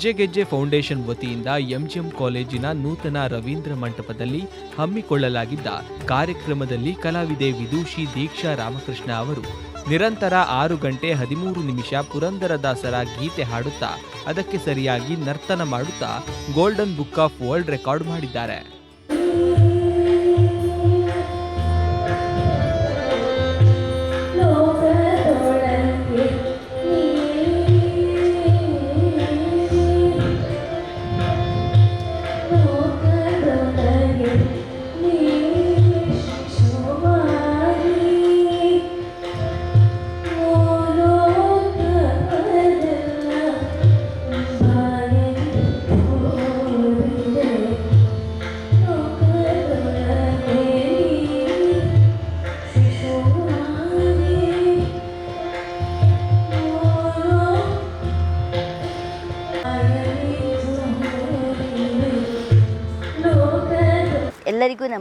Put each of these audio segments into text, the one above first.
ಹೆಜ್ಜೆ ಗೆಜ್ಜೆ ಫೌಂಡೇಶನ್ ವತಿಯಿಂದ ಎಂಜಿಎಂ ಕಾಲೇಜಿನ ನೂತನ ರವೀಂದ್ರ ಮಂಟಪದಲ್ಲಿ ಹಮ್ಮಿಕೊಳ್ಳಲಾಗಿದ್ದ ಕಾರ್ಯಕ್ರಮದಲ್ಲಿ ಕಲಾವಿದೆ ವಿದೂಷಿ ದೀಕ್ಷಾ ರಾಮಕೃಷ್ಣ ಅವರು. ನಿರಂತರ ಆರು ಗಂಟೆ ಹದಿಮೂರು ನಿಮಿಷ ಪುರಂದರದಾಸರ ಗೀತೆ ಹಾಡುತ್ತಾ, ಅದಕ್ಕೆ ಸರಿಯಾಗಿ ನರ್ತನ ಮಾಡುತ್ತಾ, golden book of world record ಮಾಡಿದ್ದಾರೆ.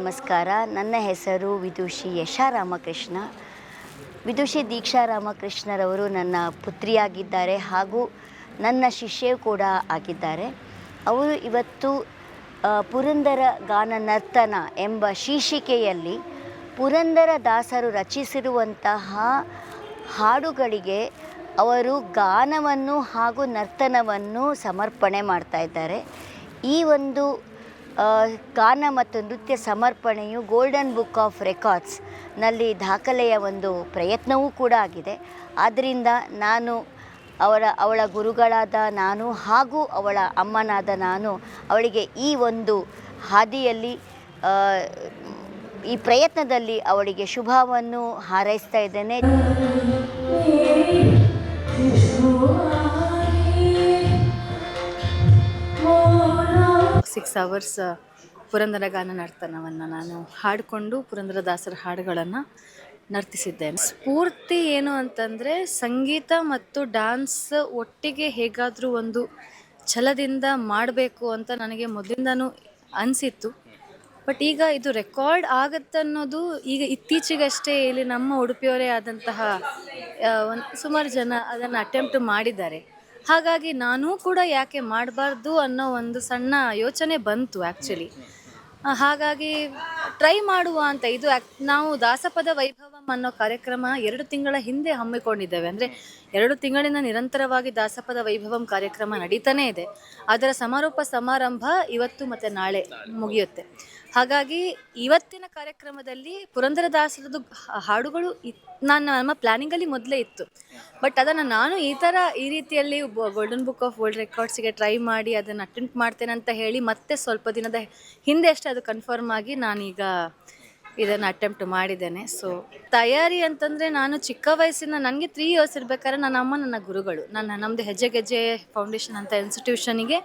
ನಮಸ್ಕಾರ. ನನ್ನ ಹೆಸರು ವಿದುಷಿ ಯಶಾ ರಾಮಕೃಷ್ಣ. ವಿದುಷಿ ದೀಕ್ಷಾ ರಾಮಕೃಷ್ಣರವರು ನನ್ನ ಪುತ್ರಿಯಾಗಿದ್ದಾರೆ ಹಾಗೂ ನನ್ನ ಶಿಷ್ಯೆ ಕೂಡ ಆಗಿದ್ದಾರೆ. ಅವರು ಇವತ್ತು ಪುರಂದರ ಗಾನ ನರ್ತನ ಎಂಬ ಶೀರ್ಷಿಕೆಯಲ್ಲಿ ಪುರಂದರ ದಾಸರು ರಚಿಸಿರುವಂತಹ ಹಾಡುಗಳಿಗೆ ಅವರು ಗಾನವನ್ನು ಹಾಗೂ ನರ್ತನವನ್ನು ಸಮರ್ಪಣೆ ಮಾಡ್ತಾ ಇದ್ದಾರೆ. ಈ ಒಂದು ಗಾನ ಮತ್ತು ನೃತ್ಯ ಸಮರ್ಪಣೆಯು ಗೋಲ್ಡನ್ ಬುಕ್ ಆಫ್ ರೆಕಾರ್ಡ್ಸ್ನಲ್ಲಿ ದಾಖಲೆಯ ಒಂದು ಪ್ರಯತ್ನವೂ ಕೂಡ ಆಗಿದೆ. ಆದ್ದರಿಂದ ನಾನು ಅವಳ ಅವಳ ಗುರುಗಳಾದ ನಾನು ಹಾಗೂ ಅವಳ ಅಮ್ಮನಾದ ನಾನು ಅವಳಿಗೆ ಈ ಒಂದು ಹಾದಿಯಲ್ಲಿ ಈ ಪ್ರಯತ್ನದಲ್ಲಿ ಅವಳಿಗೆ ಶುಭವನ್ನು ಹಾರೈಸ್ತಾ ಇದ್ದೇನೆ. ಸಿಕ್ಸ್ ಅವರ್ಸ್ ಪುರಂದರ ಗಾನ ನರ್ತನವನ್ನು ನಾನು ಹಾಡಿಕೊಂಡು ಪುರಂದರದಾಸರ ಹಾಡುಗಳನ್ನು ನರ್ತಿಸಿದ್ದೇನೆ. ಸ್ಫೂರ್ತಿ ಏನು ಅಂತಂದರೆ ಸಂಗೀತ ಮತ್ತು ಡ್ಯಾನ್ಸ್ ಒಟ್ಟಿಗೆ ಹೇಗಾದರೂ ಒಂದು ಛಲದಿಂದ ಮಾಡಬೇಕು ಅಂತ ನನಗೆ ಮೊದಲಿಂದನೂ ಅನಿಸಿತ್ತು. ಬಟ್ ಈಗ ಇದು ರೆಕಾರ್ಡ್ ಆಗುತ್ತನ್ನೋದು ಈಗ ಇತ್ತೀಚೆಗಷ್ಟೇ ಇಲ್ಲಿ ನಮ್ಮ ಉಡುಪಿಯವರೇ ಆದಂತಹ ಒಂದು ಸುಮಾರು ಜನ ಅದನ್ನು ಅಟೆಂಪ್ಟ್ ಮಾಡಿದ್ದಾರೆ. ಹಾಗಾಗಿ ನಾನೂ ಕೂಡ ಯಾಕೆ ಮಾಡಬಾರ್ದು ಅನ್ನೋ ಒಂದು ಸಣ್ಣ ಯೋಚನೆ ಬಂತು ಆ್ಯಕ್ಚುಲಿ ಹಾಗಾಗಿ ಟ್ರೈ ಮಾಡುವ ಅಂತ ಇದು ನಾವು ದಾಸಪದ ವೈಭವಂ ಅನ್ನೋ ಕಾರ್ಯಕ್ರಮ ಎರಡು ತಿಂಗಳ ಹಿಂದೆ ಹಮ್ಮಿಕೊಂಡಿದ್ದೇವೆ. ಅಂದರೆ ಎರಡು ತಿಂಗಳಿನ ನಿರಂತರವಾಗಿ ದಾಸಪದ ವೈಭವಂ ಕಾರ್ಯಕ್ರಮ ನಡೀತಾನೇ ಇದೆ. ಅದರ ಸಮಾರೋಪ ಸಮಾರಂಭ ಇವತ್ತು ಮತ್ತು ನಾಳೆ ಮುಗಿಯುತ್ತೆ. ಹಾಗಾಗಿ ಇವತ್ತಿನ ಕಾರ್ಯಕ್ರಮದಲ್ಲಿ ಪುರಂದರ ದಾಸರದು ಹಾಡುಗಳು ನಾನು ನಮ್ಮ ಪ್ಲ್ಯಾನಿಂಗಲ್ಲಿ ಮೊದಲೇ ಇತ್ತು. ಬಟ್ ಅದನ್ನು ನಾನು ಈ ಥರ ಈ ರೀತಿಯಲ್ಲಿ ಗೋಲ್ಡನ್ ಬುಕ್ ಆಫ್ ವರ್ಲ್ಡ್ ರೆಕಾರ್ಡ್ಸಿಗೆ ಟ್ರೈ ಮಾಡಿ ಅದನ್ನು ಅಟೆಂಪ್ಟ್ ಮಾಡ್ತೇನೆ ಅಂತ ಹೇಳಿ ಮತ್ತೆ ಸ್ವಲ್ಪ ದಿನದ ಹಿಂದೆ ಅಷ್ಟೇ ಅದು ಕನ್ಫರ್ಮ್ ಆಗಿ ನಾನೀಗ ಇದನ್ನು ಅಟೆಂಪ್ಟ್ ಮಾಡಿದ್ದೇನೆ. ಸೊ ತಯಾರಿ ಅಂತಂದರೆ ನಾನು ಚಿಕ್ಕ ವಯಸ್ಸಿನ ನನಗೆ ತ್ರೀ ಇಯರ್ಸ್ ಇರಬೇಕಾದ್ರೆ ನನ್ನ ಅಮ್ಮ ನನ್ನ ಗುರುಗಳು. ನನ್ನ ನಮ್ಮದು ಹೆಜ್ಜೆ ಗೆಜ್ಜೆ ಫೌಂಡೇಶನ್ ಅಂತ ಇನ್ಸ್ಟಿಟ್ಯೂಷನಿಗೆ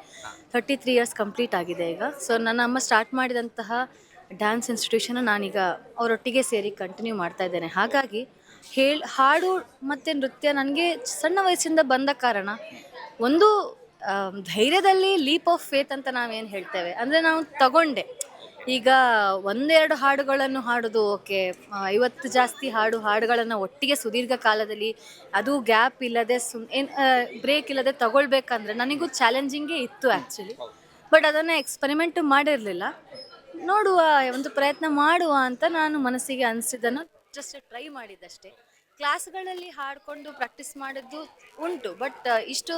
ಥರ್ಟಿ ತ್ರೀ ಇಯರ್ಸ್ ಕಂಪ್ಲೀಟ್ ಆಗಿದೆ ಈಗ. ಸೊ ನನ್ನ ಅಮ್ಮ ಸ್ಟಾರ್ಟ್ ಮಾಡಿದಂತಹ ಡ್ಯಾನ್ಸ್ ಇನ್ಸ್ಟಿಟ್ಯೂಷನ್ ನಾನೀಗ ಅವರೊಟ್ಟಿಗೆ ಸೇರಿ ಕಂಟಿನ್ಯೂ ಮಾಡ್ತಾ ಇದ್ದೇನೆ. ಹಾಗಾಗಿ ಹೇಳಿ, ಹಾಡು ಮತ್ತು ನೃತ್ಯ ನನಗೆ ಸಣ್ಣ ವಯಸ್ಸಿಂದ ಬಂದ ಕಾರಣ ಒಂದು ಧೈರ್ಯದಲ್ಲಿ ಲೀಪ್ ಆಫ್ ಫೇತ್ ಅಂತ ನಾವೇನು ಹೇಳ್ತೇವೆ. ಅಂದರೆ ನಾವು ತಗೊಂಡೆ. ಈಗ ಒಂದೆರಡು ಹಾಡುಗಳನ್ನು ಹಾಡೋದು, ಓಕೆ ಐವತ್ತು ಜಾಸ್ತಿ ಹಾಡು, ಹಾಡುಗಳನ್ನು ಒಟ್ಟಿಗೆ ಸುದೀರ್ಘ ಕಾಲದಲ್ಲಿ ಅದು ಗ್ಯಾಪ್ ಇಲ್ಲದೆ ಸುಮ್, ಏನು ಬ್ರೇಕ್ ಇಲ್ಲದೆ ತಗೊಳ್ಬೇಕಂದ್ರೆ ನನಗೂ ಚಾಲೆಂಜಿಂಗೇ ಇತ್ತು ಆ್ಯಕ್ಚುಲಿ ಬಟ್ ಅದನ್ನು ಎಕ್ಸ್ಪರಿಮೆಂಟ್ ಮಾಡಿರಲಿಲ್ಲ. ನೋಡುವ, ಒಂದು ಪ್ರಯತ್ನ ಮಾಡುವ ಅಂತ ನಾನು ಮನಸ್ಸಿಗೆ ಅನಿಸಿದ್ದನ್ನು ಜಸ್ಟ್ ಟ್ರೈ ಮಾಡಿದ್ದಷ್ಟೇ. ಕ್ಲಾಸ್ಗಳಲ್ಲಿ ಹಾಡಿಕೊಂಡು ಪ್ರಾಕ್ಟೀಸ್ ಮಾಡಿದ್ದು ಉಂಟು ಬಟ್ ಇಷ್ಟು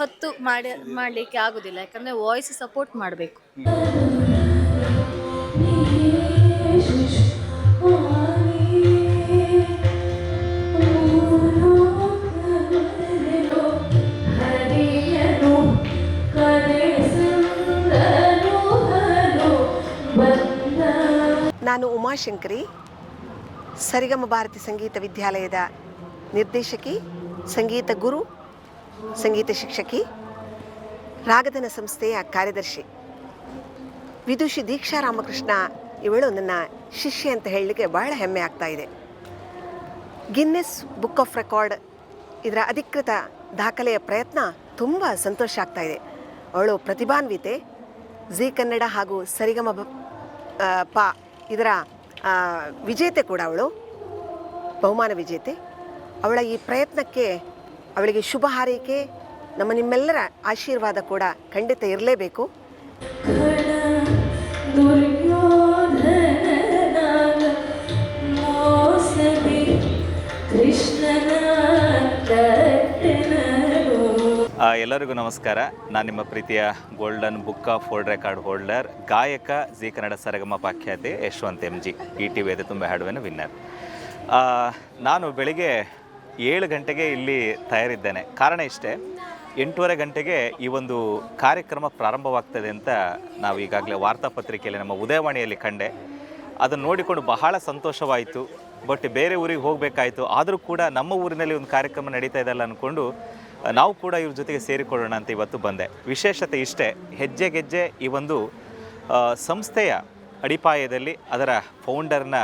ಹೊತ್ತು ಮಾಡಿ, ಮಾಡಲಿಕ್ಕೆ ಆಗೋದಿಲ್ಲ. ಯಾಕಂದರೆ ವಾಯ್ಸ್ ಸಪೋರ್ಟ್ ಮಾಡಬೇಕು. ನಾನು ಉಮಾಶಂಕರಿ ಸರಿಗಮ ಭಾರತಿ ಸಂಗೀತ ವಿದ್ಯಾಲಯದ ನಿರ್ದೇಶಕಿ, ಸಂಗೀತ ಗುರು, ಸಂಗೀತ ಶಿಕ್ಷಕಿ, ರಾಗಧನ ಸಂಸ್ಥೆಯ ಕಾರ್ಯದರ್ಶಿ. ವಿದುಷಿ ದೀಕ್ಷಾ ರಾಮಕೃಷ್ಣ ಇವಳು ನನ್ನ ಶಿಷ್ಯ ಅಂತ ಹೇಳಲಿಕ್ಕೆ ಬಹಳ ಹೆಮ್ಮೆ ಆಗ್ತಾ ಇದೆ. ಗಿನ್ನೆಸ್ ಬುಕ್ ಆಫ್ ರೆಕಾರ್ಡ್ ಇದರ ಅಧಿಕೃತ ದಾಖಲೆಯ ಪ್ರಯತ್ನ ತುಂಬ ಸಂತೋಷ ಆಗ್ತಾ ಇದೆ. ಅವಳು ಪ್ರತಿಭಾನ್ವಿತೆ, ಜಿ ಕನ್ನಡ ಹಾಗೂ ಸರಿಗಮ ಪ ಇದರ ವಿಜೇತೆ ಕೂಡ ಅವಳು. ಬಹುಮಾನ ವಿಜೇತೆ. ಅವಳ ಈ ಪ್ರಯತ್ನಕ್ಕೆ, ಅವಳಿಗೆ ಶುಭ ಹಾರೈಕೆ, ನಮ್ಮ ನಿಮ್ಮೆಲ್ಲರ ಆಶೀರ್ವಾದ ಕೂಡ ಖಂಡಿತ ಇರಲೇಬೇಕು. ಎಲ್ಲರಿಗೂ ನಮಸ್ಕಾರ. ನಾನು ನಿಮ್ಮ ಪ್ರೀತಿಯ golden book of world record holder ಗಾಯಕ Zee Kannada ಸರಗಮ ಪಾಖ್ಯಾತಿ Yashwant M G E T ವೇದ ತುಂಬ ಹಾಡುವೆನ ವಿನ್ನರ್ ನಾನು ಬೆಳಿಗ್ಗೆ ಏಳು ಗಂಟೆಗೆ ಇಲ್ಲಿ ತಯಾರಿದ್ದೇನೆ. ಕಾರಣ ಇಷ್ಟೇ, ಎಂಟೂವರೆ ಗಂಟೆಗೆ ಈ ಒಂದು ಕಾರ್ಯಕ್ರಮ ಪ್ರಾರಂಭವಾಗ್ತದೆ ಅಂತ ನಾವು ಈಗಾಗಲೇ ವಾರ್ತಾಪತ್ರಿಕೆಯಲ್ಲಿ ನಮ್ಮ ಉದಯವಾಣಿಯಲ್ಲಿ ಕಂಡೆ. ಅದನ್ನು ನೋಡಿಕೊಂಡು ಬಹಳ ಸಂತೋಷವಾಯಿತು. ಬಟ್ ಬೇರೆ ಊರಿಗೆ ಹೋಗಬೇಕಾಯಿತು. ಆದರೂ ಕೂಡ ನಮ್ಮ ಊರಿನಲ್ಲಿ ಒಂದು ಕಾರ್ಯಕ್ರಮ ನಡೀತಾ ಇದೆಲ್ಲ ಅಂದ್ಕೊಂಡು ನಾವು ಕೂಡ ಇವ್ರ ಜೊತೆಗೆ ಸೇರಿಕೊಳ್ಳೋಣ ಅಂತ ಇವತ್ತು ಬಂದೆ. ವಿಶೇಷತೆ ಇಷ್ಟೇ ಹೆಜ್ಜೆ ಗೆಜ್ಜೆ ಈ ಒಂದು ಸಂಸ್ಥೆಯ ಅಡಿಪಾಯದಲ್ಲಿ ಅದರ ಫೌಂಡರ್ನ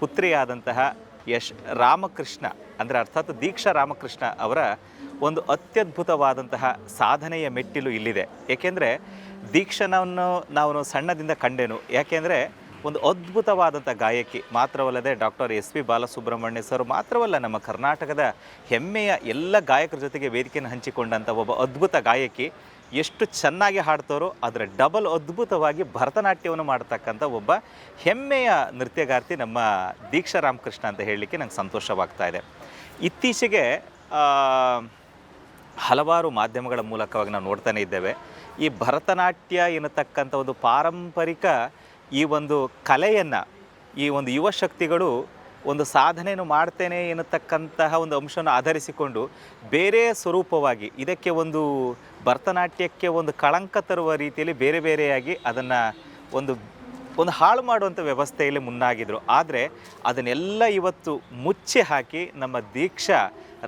ಪುತ್ರಿಯಾದಂತಹ ಯಶ್ ರಾಮಕೃಷ್ಣ, ಅಂದರೆ ಅರ್ಥಾತ್ ದೀಕ್ಷಾ ರಾಮಕೃಷ್ಣ ಅವರ ಒಂದು ಅತ್ಯದ್ಭುತವಾದಂತಹ ಸಾಧನೆಯ ಮೆಟ್ಟಿಲು ಇಲ್ಲಿದೆ. ಏಕೆಂದರೆ ದೀಕ್ಷನವನ್ನು ನಾವು ಸಣ್ಣದಿಂದ ಕಂಡೆನು. ಯಾಕೆಂದರೆ ಒಂದು ಅದ್ಭುತವಾದಂಥ ಗಾಯಕಿ, ಮಾತ್ರವಲ್ಲದೆ doctor S P Balasubrahmanya sir ಮಾತ್ರವಲ್ಲ, ನಮ್ಮ ಕರ್ನಾಟಕದ ಹೆಮ್ಮೆಯ ಎಲ್ಲ ಗಾಯಕರ ಜೊತೆಗೆ ವೇದಿಕೆಯನ್ನು ಹಂಚಿಕೊಂಡಂಥ ಒಬ್ಬ ಅದ್ಭುತ ಗಾಯಕಿ. ಎಷ್ಟು ಚೆನ್ನಾಗಿ ಹಾಡ್ತಾರೋ, ಅದರ ಡಬಲ್ ಅದ್ಭುತವಾಗಿ ಭರತನಾಟ್ಯವನ್ನು ಮಾಡ್ತಕ್ಕಂಥ ಒಬ್ಬ ಹೆಮ್ಮೆಯ ನೃತ್ಯಗಾರ್ತಿ ನಮ್ಮ ದೀಕ್ಷಾ ರಾಮಕೃಷ್ಣ ಅಂತ ಹೇಳಲಿಕ್ಕೆ ನಂಗೆ ಸಂತೋಷವಾಗ್ತಾ ಇದೆ. ಇತ್ತೀಚೆಗೆ ಹಲವಾರು ಮಾಧ್ಯಮಗಳ ಮೂಲಕವಾಗಿ ನಾವು ನೋಡ್ತಾನೆ ಇದ್ದೇವೆ. ಈ ಭರತನಾಟ್ಯ ಎನ್ನತಕ್ಕಂಥ ಒಂದು ಪಾರಂಪರಿಕ ಈ ಒಂದು ಕಲೆಯನ್ನು, ಈ ಒಂದು ಯುವ ಶಕ್ತಿಗಳು ಒಂದು ಸಾಧನೆಯನ್ನು ಮಾಡ್ತೇನೆ ಎನ್ನತಕ್ಕಂತಹ ಒಂದು ಅಂಶವನ್ನು ಆಧರಿಸಿಕೊಂಡು ಬೇರೆ ಸ್ವರೂಪವಾಗಿ, ಇದಕ್ಕೆ ಒಂದು ಭರತನಾಟ್ಯಕ್ಕೆ ಒಂದು ಕಳಂಕ ತರುವ ರೀತಿಯಲ್ಲಿ ಬೇರೆ ಬೇರೆಯಾಗಿ ಅದನ್ನು ಒಂದು ಒಂದು ಹಾಳು ಮಾಡುವಂಥ ವ್ಯವಸ್ಥೆಯಲ್ಲಿ ಮುನ್ನಾಗಿದ್ರು. ಆದರೆ ಅದನ್ನೆಲ್ಲ ಇವತ್ತು ಮುಚ್ಚಿ ಹಾಕಿ ನಮ್ಮ ದೀಕ್ಷಾ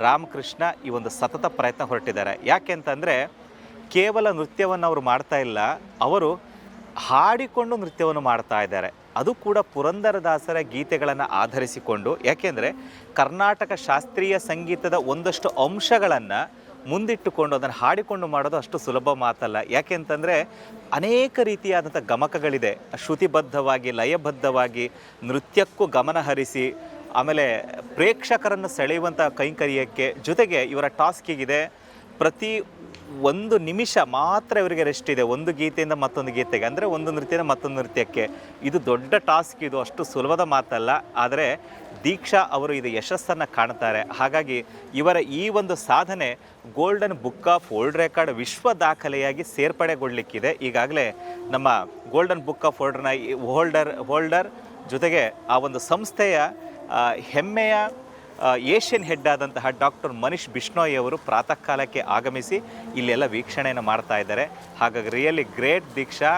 ರಾಮಕೃಷ್ಣ ಈ ಒಂದು ಸತತ ಪ್ರಯತ್ನ ಹೊರಟಿದ್ದಾರೆ. ಯಾಕೆ ಅಂತಂದರೆ ಕೇವಲ ನೃತ್ಯವನ್ನು ಅವರು ಮಾಡ್ತಾ ಇಲ್ಲ, ಅವರು ಹಾಡಿಕೊಂಡು ನೃತ್ಯವನ್ನು ಮಾಡ್ತಾ ಇದ್ದಾರೆ. ಅದು ಕೂಡ ಪುರಂದರದಾಸರ ಗೀತೆಗಳನ್ನು ಆಧರಿಸಿಕೊಂಡು. ಯಾಕೆಂದರೆ ಕರ್ನಾಟಕ ಶಾಸ್ತ್ರೀಯ ಸಂಗೀತದ ಒಂದಷ್ಟು ಅಂಶಗಳನ್ನು ಮುಂದಿಟ್ಟುಕೊಂಡು ಅದನ್ನು ಹಾಡಿಕೊಂಡು ಮಾಡೋದು ಅಷ್ಟು ಸುಲಭ ಮಾತಲ್ಲ. ಯಾಕೆ ಅಂತಂದರೆ ಅನೇಕ ರೀತಿಯಾದಂಥ ಗಮಕಗಳಿದೆ. ಶ್ರುತಿಬದ್ಧವಾಗಿ, ಲಯಬದ್ಧವಾಗಿ ನೃತ್ಯಕ್ಕೂ ಗಮನ ಹರಿಸಿ, ಆಮೇಲೆ ಪ್ರೇಕ್ಷಕರನ್ನು ಸೆಳೆಯುವಂಥ ಕೈಂಕರ್ಯಕ್ಕೆ ಜೊತೆಗೆ ಇವರ ಟಾಸ್ಕಿಗಿದೆ. ಪ್ರತಿ ಒಂದು ನಿಮಿಷ ಮಾತ್ರ ಇವರಿಗೆ ರೆಸ್ಟ್ ಇದೆ. ಒಂದು ಗೀತೆಯಿಂದ ಮತ್ತೊಂದು ಗೀತೆಗೆ. ಅಂದರೆ ಒಂದು ನೃತ್ಯದ ಮತ್ತೊಂದು ನೃತ್ಯಕ್ಕೆ. ಇದು ದೊಡ್ಡ ಟಾಸ್ಕ್ ಇದು. ಅಷ್ಟು ಸುಲಭದ ಮಾತಲ್ಲ. ಆದರೆ ದೀಕ್ಷಾ ಅವರು ಇದು ಯಶಸ್ಸನ್ನು ಕಾಣ್ತಾರೆ. ಹಾಗಾಗಿ ಇವರ ಈ ಒಂದು ಸಾಧನೆ golden book of world record ವಿಶ್ವ ದಾಖಲೆಯಾಗಿ ಸೇರ್ಪಡೆಗೊಳ್ಳಲಿಕ್ಕಿದೆ ಈಗಾಗಲೇ ನಮ್ಮ ಗೋಲ್ಡನ್ ಬುಕ್ ಆಫ್ ವರ್ಲ್ಡ್ನ ಹೋಲ್ಡರ್ ಹೋಲ್ಡರ್ ಜೊತೆಗೆ ಆ ಒಂದು ಸಂಸ್ಥೆಯ ಹೆಮ್ಮೆಯ ಏಷ್ಯನ್ ಹೆಡ್ ಆದಂತಹ ಡಾಕ್ಟರ್ ಮನೀಶ್ ಬಿಷ್ಣೋಯ್ ಅವರು ಪ್ರಾತಃ ಕಾಲಕ್ಕೆ ಆಗಮಿಸಿ ಇಲ್ಲೆಲ್ಲ ವೀಕ್ಷಣೆಯನ್ನು ಮಾಡ್ತಾ ಇದ್ದಾರೆ. ಹಾಗಾಗಿ ರಿಯಲಿ ಗ್ರೇಟ್ ದೀಕ್ಷಾ.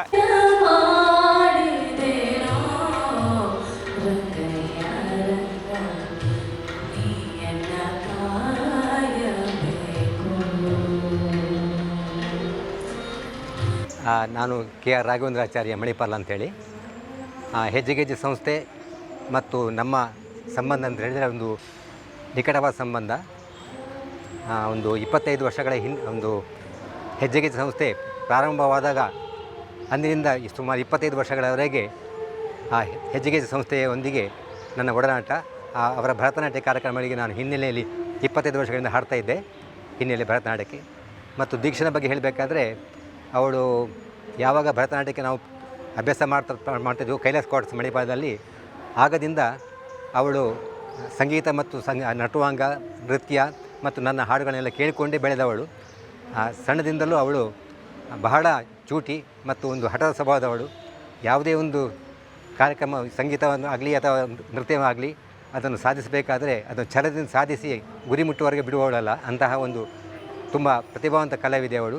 ನಾನು ಕೆ ಆರ್ ರಾಘವೇಂದ್ರಾಚಾರ್ಯ ಮಣಿಪಾಲ್ ಅಂತೇಳಿ. ಹೆಜ್ಜೆಗೆಜ್ಜೆ ಸಂಸ್ಥೆ ಮತ್ತು ನಮ್ಮ ಸಂಬಂಧ ಅಂತ ಹೇಳಿದರೆ ಒಂದು ನಿಕಟವಾದ ಸಂಬಂಧ ಒಂದು ಇಪ್ಪತ್ತೈದು ವರ್ಷಗಳ ಹಿನ್, ಒಂದು ಹೆಜ್ಜೆಗೆಜ್ಜೆ ಸಂಸ್ಥೆ ಪ್ರಾರಂಭವಾದಾಗ ಅಂದಿನಿಂದ ಸುಮಾರು ಇಪ್ಪತ್ತೈದು ವರ್ಷಗಳವರೆಗೆ ಆ ಹೆಜ್ಜೆಗೆಜ್ಜೆ ಸಂಸ್ಥೆಯೊಂದಿಗೆ ನನ್ನ ಒಡನಾಟ ಅವರ ಭರತನಾಟ್ಯ ಕಾರ್ಯಕ್ರಮಗಳಿಗೆ ನಾನು ಹಿನ್ನೆಲೆಯಲ್ಲಿ ಇಪ್ಪತ್ತೈದು ವರ್ಷಗಳಿಂದ ಹಾಡ್ತಾ ಇದ್ದೆ, ಹಿನ್ನೆಲೆ ಭರತನಾಟ್ಯಕ್ಕೆ. ಮತ್ತು ದೀಕ್ಷನ ಬಗ್ಗೆ ಹೇಳಬೇಕಾದ್ರೆ, ಅವಳು ಯಾವಾಗ ಭರತನಾಟ್ಯಕ್ಕೆ ನಾವು ಅಭ್ಯಾಸ ಮಾಡ್ತಾ ಮಾಡ್ತಿದ್ವು ಕೈಲಾಸ್ ಕ್ವಾರ್ಟ್ಸ್ ಮಣಿಪಾಲದಲ್ಲಿ, ಆಗದಿಂದ ಅವಳು ಸಂಗೀತ ಮತ್ತು ಸಂಗ ನಟುವಾಂಗ ನೃತ್ಯ ಮತ್ತು ನನ್ನ ಹಾಡುಗಳನ್ನೆಲ್ಲ ಕೇಳಿಕೊಂಡೇ ಬೆಳೆದವಳು. ಆ, ಸಣ್ಣದಿಂದಲೂ ಅವಳು ಬಹಳ ಚೂಟಿ ಮತ್ತು ಒಂದು ಹಠದ ಸ್ವಭಾವದವಳು. ಯಾವುದೇ ಒಂದು ಕಾರ್ಯಕ್ರಮ ಸಂಗೀತವನ್ನು ಆಗಲಿ ಅಥವಾ ನೃತ್ಯವಾಗಲಿ ಅದನ್ನು ಸಾಧಿಸಬೇಕಾದರೆ ಅದನ್ನು ಛಲದಿಂದ ಸಾಧಿಸಿ ಗುರಿ ಮುಟ್ಟುವವರೆಗೆ ಬಿಡುವವಳಲ್ಲ. ಅಂತಹ ಒಂದು ತುಂಬ ಪ್ರತಿಭಾವಂತ ಕಲಾವಿದೆ ಅವಳು.